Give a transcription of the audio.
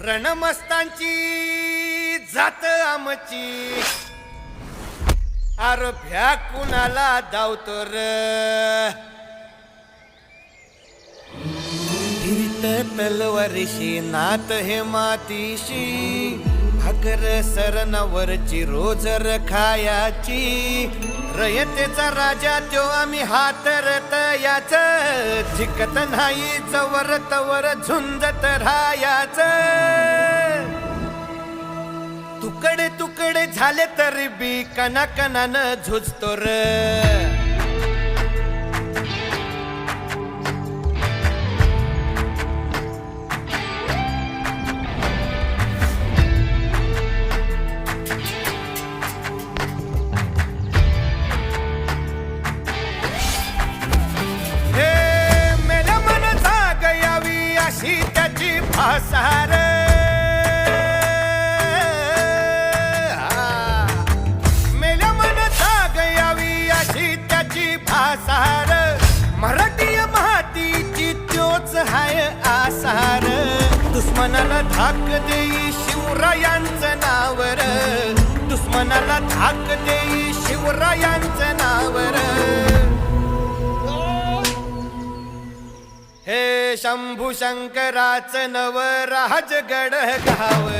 रणमस्तांची जात आमची. अरभ्या कुणाला धावतो र तलवारीशी नात हे मातीशी. भाकर सरनावरची रोजर खायाची रयतेचा राजा त्यो आम्ही हातरत याच. जिकत नाही जवर तवर झुंजत राहायाच. तुकडे तुकडे झाले तरी बी कना कनानं झुजतो र. आसार. मराठी मातीची त्योच हाय आसार. दुश्मनाला धाक देई शिवरायांचं नावर. दुश्मनाला धाक देई शिवरायांचं नावर. हे शंभू शंकराच नव राजगड गावर